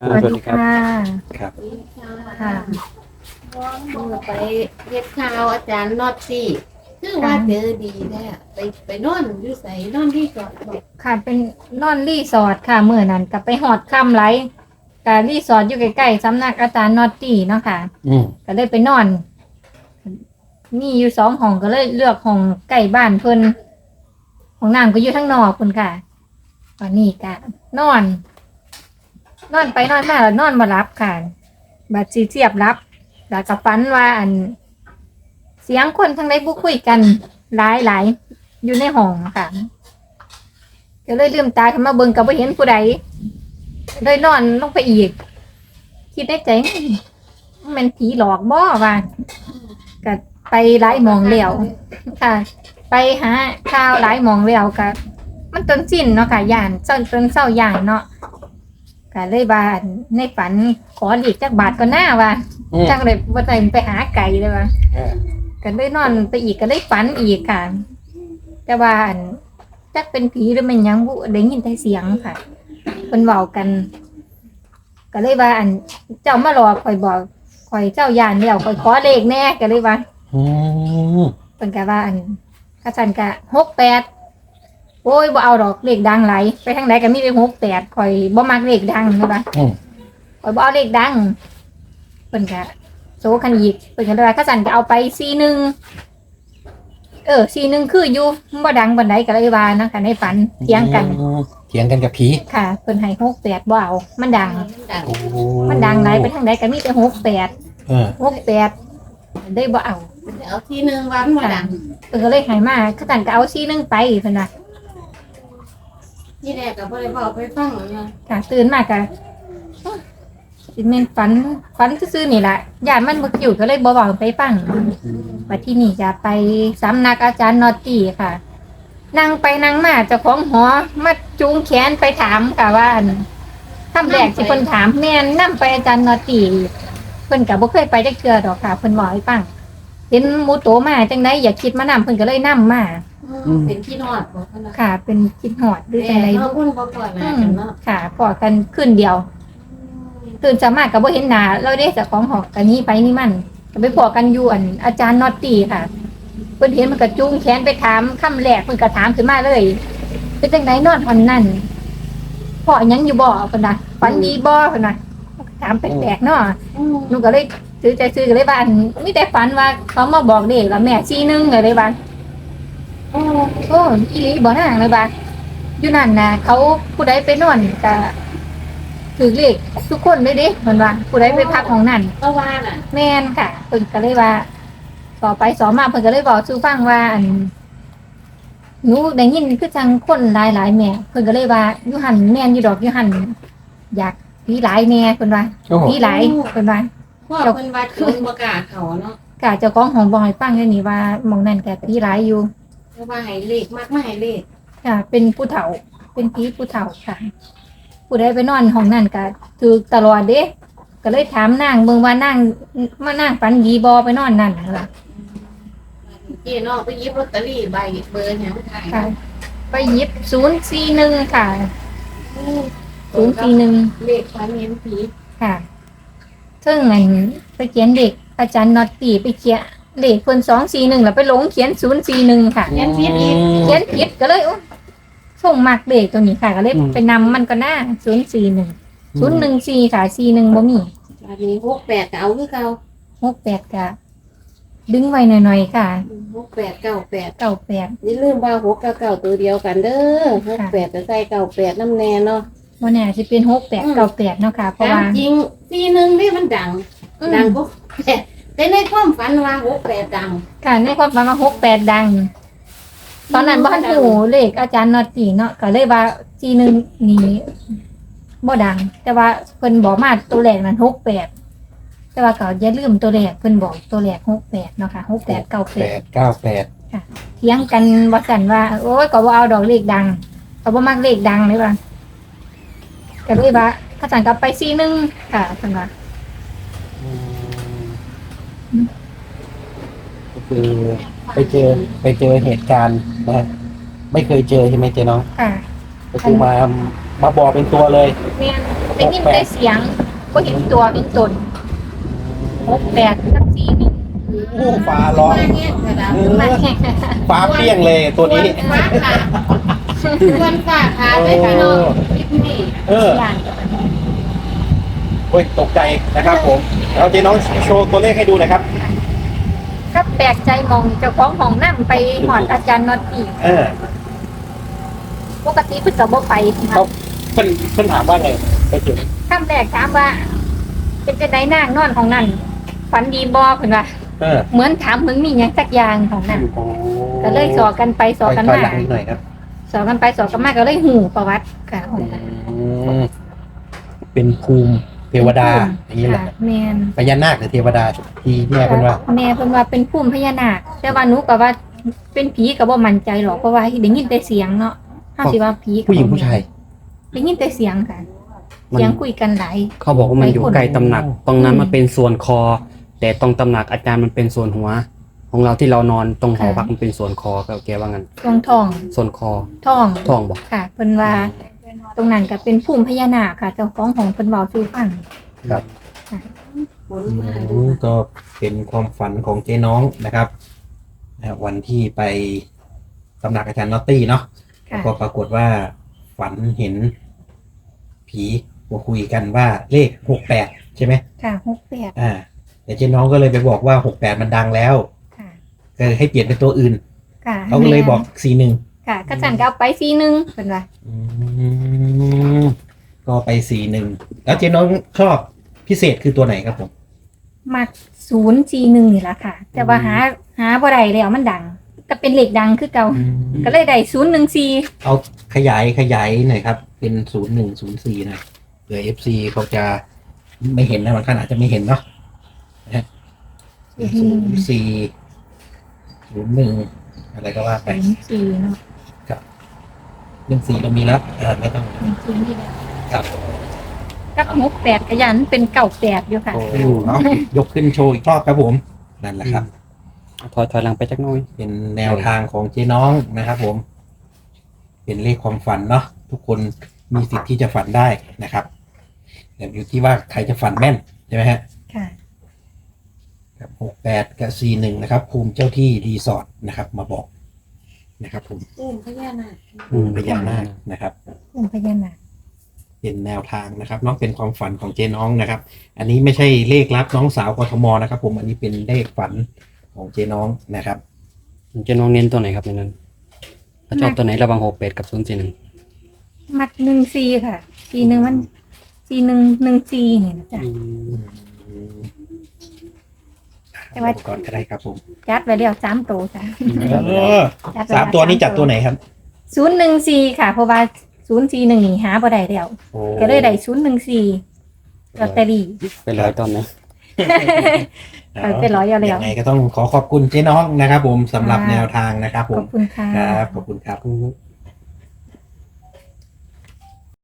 สวัสดีค่ะครับค่ะเมื่อไปเฮ็ดข่าวอาจารย์นอตซี่คือว่าเจอดีแท้ไปไปนอนอยู่ใส่นอนที่ก่อนบอกค่ะ เป็นนอนรีสอร์ทค่ะเมื่อนั้นก็ไปหอดค่ำไรกับรีสอร์ทอยู่ใกล้ๆสำนักอาจารย์นอตตี้เนาะค่ะอืมก็เลยไปนอน มีอยู่สองห้องก็เลยเลือกห้องใกล้บ้านเพิ่นห้องน้ำก็อยู่ทั้งนอกคุณค่ะตอนนี้ก็นอน นอนไปนอนมาแล้วนอนมารับค่ะบัดสีเสียบรับ แล้วก็ฝันว่าอัน เสียงคนทางใดบุคุยกันหลายหลายๆอยู่ในห้องค่ะก็เลยลืมตาขึ้นมาเบิ่งก็บ่เห็นผู้ใดเลยนอนลงไปอีก คิดในใจมันผีหลอกบ่ว่าก็ไปหลายหมองแล้วค่ะ ไปหาข่าวหลายหมองแล้วก็มันจนสิ้นเนาะค่ะย่านจนจนเศร้าย่านเนาะ ก็เลยว่าในฝันขอหลีกจักบาทก็น่าว่าอืม จังเลยว่าใจไปหาไก่เลยว่าเออ ก็ได้นอนไปอีกก็ได้ฝันอีกค่ะ แต่ว่าอันจักเป็นผีหรือมันหยังบุได้ยินแต่เสียงค่ะเพิ่นเว้ากัน ก็เลยว่า อันเจ้ามาหลอกข่อยบอกข่อยเจ้าย่านแล้วข่อยขอเลขแน่ก็เลยว่า อืมเพิ่นก็ว่าอันข้าสันก็หกแปด โอ้ยบ่เอาดอกเลขดังไหลายไปทางไหนก็มีแต่หกแปดข่อยบ่มักเลขดังนะว่าอืม ข่อยบ่เอาเลขดังเพิ่นก็โซคันอีกเพิ่นก็เลยว่าข้าสันก็เอาไปซีหนึ่งเออซีหนึ่งคืออยู่บ่ดังบันไดก็เลยว่านะคะในฝันเถียงกันอืมเถียงกันกับผีค่ะเพิ่นให้หกแปดบ่เอามันดัง ดังโอ้มันดังไหลายไปทางไหนก็มีแต่หกแปดเออหกแปดได้บ่เอา เอาที่หนึ่งวันมาดังเพิ่นก็เลยให้มาข้าสันก็เอาซีหนึ่งไปเพิ่นว่า ที่แรกก็บ่ได้บอกไปฟังเนาะค่ะตื่นมากะสิเมนฝันฝันซื่อๆนี่แหละญาติมันบ่อยู่ก็เลยบ่บอกไปฟังว่าที่นี่จะไปสำนักอาจารย์นอตตี้ค่ะ นั่งไปนั่งมาเจ้าของหอมาจูงแขนไปถามค่ะว่าอันคำแรกที่เพิ่นถามแม่นนํไปอาจารย์นอตตี้เพิ่นก็บ่เคยไปจักเทื่อดอกค่ะเพิ่นบอกให้ฟังเห็นหมูโตมาจังไดอยากคิดมานํเพิ่นก็เลยนํมา เป็นที่นอดบอกเขานะค่ะ เป็นคิดฮอดหรือจังแต่ไดเราพุ่นบ่ก่อนนะกันเนาะค่ะพอกันขึ้นเดียวตื่นสามารถกับว่าเห็นหน้าเราได้จากของหอกกันนี้ไปนี่มันก็ไปพอกันอยู่อันอาจารย์นอตตี้ค่ะ เพิ่นเห็นมันก็จุ้งแขนไปถามคำแรกเพิ่นก็ถามขึ้นมาเลยเป็นจังไดนอนวันนั้นพ่อหยังอยู่บ่เพิ่นน่ะฝันดีบ่เพิ่นน่ะถามแปลกๆเนาะหนูก็เลยซื้อใจซื้อก็เลยว่าอันมีแต่ฝันว่าเขามาบอกเด็กแล้วแม่ชี้นึงเลยเลยว่า โอ้โอ้อีหลีบ่นางเลยว่าอยู่นั่นน่ะเขาผู้ใดไปนอนก็ถือเลขทุกคนเลยเดิเหมือนว่าผู้ใดไปพักของนั่นก็ว่าน่ะแม่นค่ะเพิ่นก็เลยว่าต่อไปสอมาเพิ่นก็เลยบอกสู่ฟังว่าอันหนูได้ยินคือจังคนหลายหลายๆแม่เพิ่นก็เลยว่าอยู่หันแม่นอยู่ดอกอยู่หันอยากผีหลายแน่เพิ่นว่าโอ้โหผีหลายเพิ่นว่าพ่อเพิ่นว่าจนบ่กล้าเขาเนาะกะเจ้าของห้องบอกให้ฟังแค่นี้ว่าหมองนั่นก็ผีหลายอยู่ เพราะว่าให้เลขมากมาให้เลขค่ะเป็นผู้เฒ่า เป็นผีผู้เฒ่าค่ะ ผู้ใดไปนอนห้องนั่นก็ถือตลอดเด้ก็เลยถามนางเบิ่งว่านั่งมานั่งฝันดีบ่ไปนอนนั่นล่ะเจ๊น้องไปหยิบลอตเตอรี่ใบเบอร์หยังขายค่ะ ไปหยิบศูนย์สี่หนึ่งค่ะศูนย์สี่หนึ่งเลขฝันเห็นผีค่ะซึ่งอันไปเขียนเด็กอาจารย์นอตตีไปเขียน เลขคนสองสี่หนึ่งแล้วไปหลงเขียนศูนย์สี่หนึ่งค่ะ เขียนผิดอีก เขียนผิดก็เลยโอ้ส่งมักเลขตัวนี้ค่ะ ก็เลยไปนำมันก็น่าศูนย์สี่หนึ่งศูนย์หนึ่งสี่ค่ะสี่หนึ่งบ่มีอันนี้หกแปดก็เอาคือเก่าหกแปดกะดึงไว้หน่อยๆค่ะหกแปดเก้าแปดเก้าแปดอย่าลืมว่าหกกับเก้าตัวเดียวกันเด้อหกแปดก็ใส่เก้าแปดน้ำแน่เนาะ วันนี้จะเป็นหกแปดเก้าแปดเนาะค่ะเพราะตามว่าจริงทีหนึ่งนี่มันดังอืมดังหกแปด แต่ในความฝันว่าหกแปดดังค่ะในความฝันว่าหกแปดดัง ตอนนั้นบ้านหูเลขอาจารย์นอตตีเนาะก็เลยว่าจีหนึ่งนี่บ่ดัง แต่ว่าเพิ่นบอกมาตัวแรกนั้นหกแปดแต่ว่าก็อย่าลืมตัวแรกเพิ่นบอกตัวแรกหกแปดเนาะค่ะหกแปดเก้าแปแปดดเก้าแปดเถียงกันว่ากันว่า โอ้ยก็บ่เอาดอกเลขดังก็บ่มักเลขดังเลยว่าก็เลยว่าอาจารย์กลับไปซีหนึงค่ะเพิ่นว่า อืมก็ คือไปเจอไปเจอเหตุการณ์นะไม่เคยเจอใช่ไหมเจ๊น้องค่ะก็คือมามาบอกเป็นตัวเลยแม่นได้ยินแต่เสียงก็เห็นตัวเห็นตนหกแปดกับสี่หนึ่งโอ้ฟ้าร้องมาเนี่ยกระดาษเออมาแข่งฟ้าเปรี้ยงเลยตัวนี้ฟ้าขาควรฟ้าขาไว้พี่น้องคลิปนี้เอออย่างโอ้ยตกใจนะครับผมแล้วเจ๊น้องโชว์ตัวเลขให้ดูหน่อยครับ ก็แปลกใจมองเจ้าของห้องนั่งไปหอดอาจารย์นอตอีกเออปกติเพิ่นก็บ่ไปเขาเพิ่นเพิ่นถามว่าไงไปถึงคำแรกถามว่า เป็นจังไดนางนอนของนั่นฝันดีบ่เพิ่นว่าเออเหมือนถามมึงมีหยังสักอย่างของนั่นก็เลยสอกันไปสอกันถอยมาหลังนิดหน่อยครับสอกันไปสอกันมาก็เลยหูประวัติค่ะของนั่นอืมเป็นภูมิ เทวดาอย่างนี้แหละค่ะแม่นพญานาคหรือเทวดาที่แม่เป็นว่า แม่เพิ่นว่าเป็นภูมิพญานาค แต่ว่าหนูก็ว่าเป็นผีก็บ่มั่นใจหรอกเพราะว่าได้ยินแต่เสียงเนาะเฮาสิว่าผีก็บ่ผู้หญิงผู้ชายได้ยินแต่เสียงค่ะ มันเสียงคุยกันหลาย เขาบอกว่ามันอยู่ใกล้ตำหนัก ตรงนั้นมันเป็นส่วนคอ แต่ตรงตำหนักอาจารย์มันเป็นส่วนหัว ของเราที่เรานอนตรงหอพักมันเป็นส่วนคอก็แกว่างั้นช่วงทองส่วนคอทองทองบอกค่ะเพิ่นว่า ตรงนั้นก็เป็นภูมิพญานาคค่ะ เจ้าของของเพิ่นเว้าสู่ฟังครับฝนมาอืมก็เป็นความฝันของเจ๊น้องนะครับนะครับวันที่ไปตำหนักอาจารย์นอตตี้เนาะค่ะก็ปรากฏว่าฝันเห็น ผีมาคุยกันว่าเลขหกแปดใช่ไหมค่ะ68อ่าแต่เจ๊น้องก็เลยไปบอกว่าหกแปดมันดังแล้วค่ะก็เลยให้เปลี่ยนเป็นตัวอื่น ค่ะเขาก็เลยบอกสี่หนึ่งค่ะก็จันก็เอาไปซีหนึงเพิ่นว่า ก็ไปสี่หนึ่งแล้วเจ๊น้องชอบพิเศษคือตัวไหนครับผม มัก041นี่ล่ะค่ะ แต่ว่าหาหาบ่ได้แล้วมันดังก็เป็นเลขดังคือเก่าก็เลยได้014เอาขยายขยายหน่อยครับ เป็นศูนย์หนึ่งศูนย์สี่หน่อยเผื่อเอฟซีเขาจะไม่เห็นนะบางท่านอาจจะไม่เห็นเนาะศูนย์สี่ศูนย์หนึ่งอะไรก็ว่าไป04เนาะ เรื่องสี่เรามีแล้วเออไม่ต้อง04นี่แหละครับกับ68ก็ยันเป็น98อยู่ค่ะ โอ้เอายกขึ้นโชว์อีกรอบครับผมนั่นแหละครับ ถอยถอยหลังไปจักหน้อย เป็นแนวทางของเจ๊น้องนะครับผม เป็นเลขความฝันเนาะทุกคนมีสิทธิ์ที่จะฝันได้นะครับแต่อยู่ที่ว่าใครจะฝันแม่นใช่ไหมฮะค่ะกับหกแปดกับสี่หนึ่งนะครับ ภูมิเจ้าที่รีสอร์ทนะครับ มาบอก นะครับผมอุ้มพญานาคอืมพญานาคนะครับภูมิพญานาคเป็นแนวทางนะครับเน้องเป็นความฝันของเจ๊น้องนะครับ อันนี้ไม่ใช่เลขลับน้องสาวกทมนะครับ ผมอันนี้เป็นเลขฝันของเจ๊น้องนะครับ เจะน้องเน้นตัวไหนครับในนั้นถ้าชอบตัวไหนระหวังหกเป็ดกับศูนย์สี่หนึ่งมัก14ค่ะ41มัน4114นี่นะจ๊ะ แต่ว่า ก่อนก็ได้ครับผมจัดไว้แล้วสามตัวจ้ะเออสามตัวนี้จัดตัวไหนครับ ศูนย์หนึ่งสี่ค่ะเพราะว่าศูนย์สี่หนึ่งนี่หาบ่ได้แล้วโอ้ก็เลยได้ศูนย์หนึ่งสี่ลอตเตอรี่ เป็นร้อยตอนไหมไปเป็นร้อยเอาแล้วยังไงก็ต้องขอขอบคุณเจ๊น้องนะครับผมสำหรับแนวทางนะครับผขอมบคุณค่ะ ครับขอบคุณครับอืม